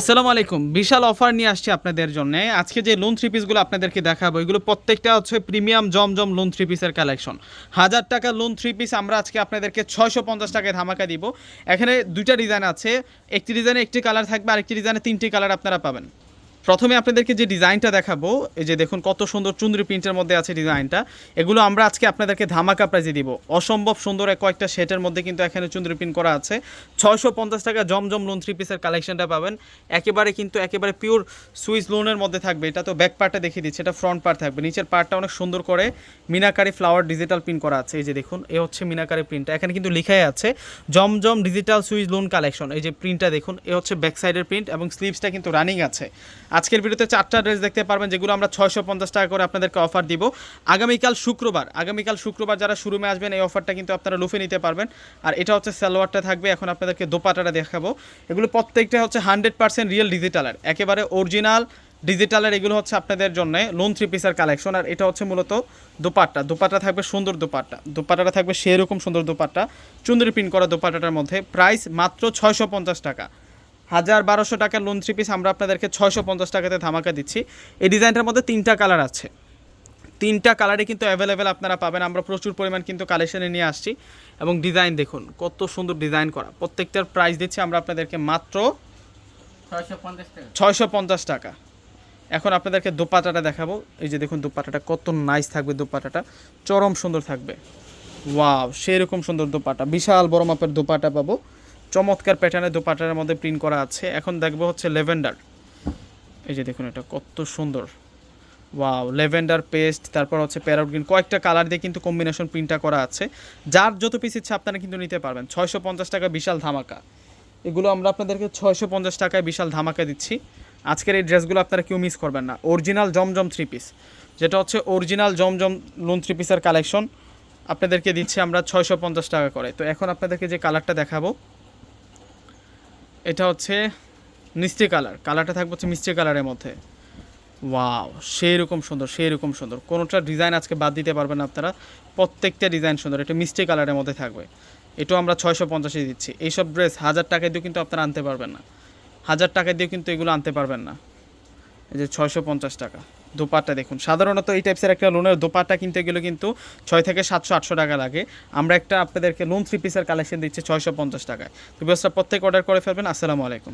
আসসালামু আলাইকুম। বিশাল অফার নিয়ে আসছি আপনাদের জন্য। আজকে যে লোন থ্রি পিসগুলো আপনাদেরকে দেখাবো, এগুলো প্রত্যেকটা হচ্ছে প্রিমিয়াম জমজম লোন থ্রি পিসের কালেকশন হাজার টাকা লোন থ্রি পিস আমরা আজকে আপনাদেরকে ছয়শো পঞ্চাশ টাকায় ধামাকা দিব। এখানে দুইটা ডিজাইন আছে। একটি ডিজাইনে একটি কালার থাকবে আর একটি ডিজাইনে তিনটি কালার আপনারা পাবেন। প্রথমে আপনাদেরকে যে ডিজাইনটা দেখাবো, এই যে দেখুন কত সুন্দর চুন্দ্রি প্রিন্টের মধ্যে আছে ডিজাইনটা। এগুলো আমরা আজকে আপনাদেরকে ধামাকা প্রাইজে দিব। অসম্ভব সুন্দর কয়েকটা সেটের মধ্যে কিন্তু এখানে চুন্দ্রি প্রিন্ট করা আছে। ছয়শো পঞ্চাশ টাকা জমজম লোন থ্রি পিসের কালেকশনটা পাবেন। একেবারে কিন্তু একেবারে পিওর সুইস লোনের মধ্যে থাকবে। এটা তো ব্যাক পার্টটা দেখিয়ে দিচ্ছে, এটা ফ্রন্ট পার্ট থাকবে। নিচের পার্টটা অনেক সুন্দর করে মিনাকারি ফ্লাওয়ার ডিজিটাল প্রিন্ট করা আছে। এই যে দেখুন, এ হচ্ছে মিনাকারি প্রিন্টটা এখানে কিন্তু লেখাই আছে, Zamzam digital Swiss lawn collection এই যে প্রিন্টটা দেখুন, এ হচ্ছে ব্যাক সাইডের প্রিন্ট এবং স্লিভসটা কিন্তু রানিং আছে। আজকের ভিডিওতে চারটা ড্রেস দেখতে পারবেন, যেগুলো আমরা ছয়শো পঞ্চাশ টাকা করে আপনাদেরকে অফার দিব। আগামীকাল শুক্রবার আগামীকাল শুক্রবার যারা শুরুমে আসবেন, এই অফারটা কিন্তু আপনারা লুফে নিতে পারবেন। আর এটা হচ্ছে সালোয়ারটা থাকবে, এখন আপনাদেরকে দোপাটাটা দেখাবো। এগুলো প্রত্যেকটা হচ্ছে হান্ড্রেড পার্সেন্ট রিয়েল ডিজিটালের একেবারে অরিজিনাল ডিজিটালের এগুলো হচ্ছে আপনাদের জন্য লোন থ্রি পিসের কালেকশন আর এটা হচ্ছে মূলত দোপাট্টা। দোপাট্টা থাকবে সুন্দর দোপাট্টা। দোপাট্টাটা থাকবে সেরকম সুন্দর দোপাট্টা। চুন্দরি প্রিন্ট করা দোপাট্টাটার মধ্যে প্রাইস মাত্র ছয়শো পঞ্চাশ টাকা। হাজার বারোশো টাকার লোন থ্রি পিস আমরা আপনাদেরকে ছয়শো পঞ্চাশ টাকাতে ধামাকা দিচ্ছি। এই ডিজাইনটার মধ্যে তিনটা কালার আছে। তিনটা কালারে কিন্তু অ্যাভেলেবেল আপনারা পাবেন। আমরা প্রচুর পরিমাণ কিন্তু কালেকশনে নিয়ে আসছি। এবং ডিজাইন দেখুন কত সুন্দর ডিজাইন করা। প্রত্যেকটার প্রাইস দিচ্ছি আমরা আপনাদেরকে মাত্র ছয়শো পঞ্চাশ টাকা। ছয়শো পঞ্চাশ টাকা। এখন আপনাদেরকে দোপাটাটা দেখাবো। এই যে দেখুন দোপাটাটা কত নাইস থাকবে দোপাটাটা। চরম সুন্দর থাকবে। ওয়াও সেরকম সুন্দর দোপাটা। বিশাল বড় মাপের দোপাটা পাবো। চমৎকার প্যাটার্নের দোপাটার মধ্যে প্রিন্ট করা আছে। এখন দেখব হচ্ছে লেভেন্ডার এই যে দেখুন এটা কত সুন্দর। ওয়াও লেভেন্ডার পেস্ট তারপর হচ্ছে প্যারট গ্রিন কয়েকটা কালার দিয়ে কিন্তু কম্বিনেশন প্রিন্টটা করা আছে। যার যত পিস ইচ্ছে আপনারা কিন্তু নিতে পারবেন। ছয়শো পঞ্চাশ টাকা বিশাল ধামাকা। এগুলো আমরা আপনাদেরকে ছয়শো পঞ্চাশ টাকায় বিশাল ধামাকা দিচ্ছি। আজকের এই ড্রেসগুলো আপনারা কেউ মিস করবেন না। অরিজিনাল জমজম থ্রি পিস যেটা হচ্ছে অরিজিনাল জমজম লোন থ্রি পিসের কালেকশন আপনাদেরকে দিচ্ছি আমরা ছয়শো পঞ্চাশ টাকা করে। তো এখন আপনাদেরকে যে কালারটা দেখাবো এটা হচ্ছে মিষ্টি কালার। কালারটা থাকবে হচ্ছে মিষ্টি কালারের মধ্যে। ওয়াও সেই রকম সুন্দর সেই রকম সুন্দর। কোনোটা ডিজাইন আজকে বাদ দিতে পারবেন আপনারা। প্রত্যেকটা ডিজাইন সুন্দর, এটা মিষ্টি কালারের মধ্যে থাকবে। এটাও আমরা ছয়শো পঞ্চাশে দিচ্ছি। এইসব ড্রেস হাজার টাকা দিয়েও কিন্তু আপনারা আনতে পারবেন না। হাজার টাকা দিয়েও কিন্তু এগুলো আনতে পারবেন না। এই যে ছয়শো পঞ্চাশ টাকা। দোপাট্টা দেখুন। সাধারণত এই টাইপসের একটা লোনের দোপাট্টা কিনতে গেলে কিন্তু ছয় থেকে সাতশো, আটশো টাকা লাগে। আমরা একটা আপনাদেরকে লোন থ্রি পিসের কালেকশন দিচ্ছি ছয়শো পঞ্চাশ টাকায়। তো ব্যবস্থা প্রত্যেক অর্ডার করে ফেলবেন। আসসালামু আলাইকুম।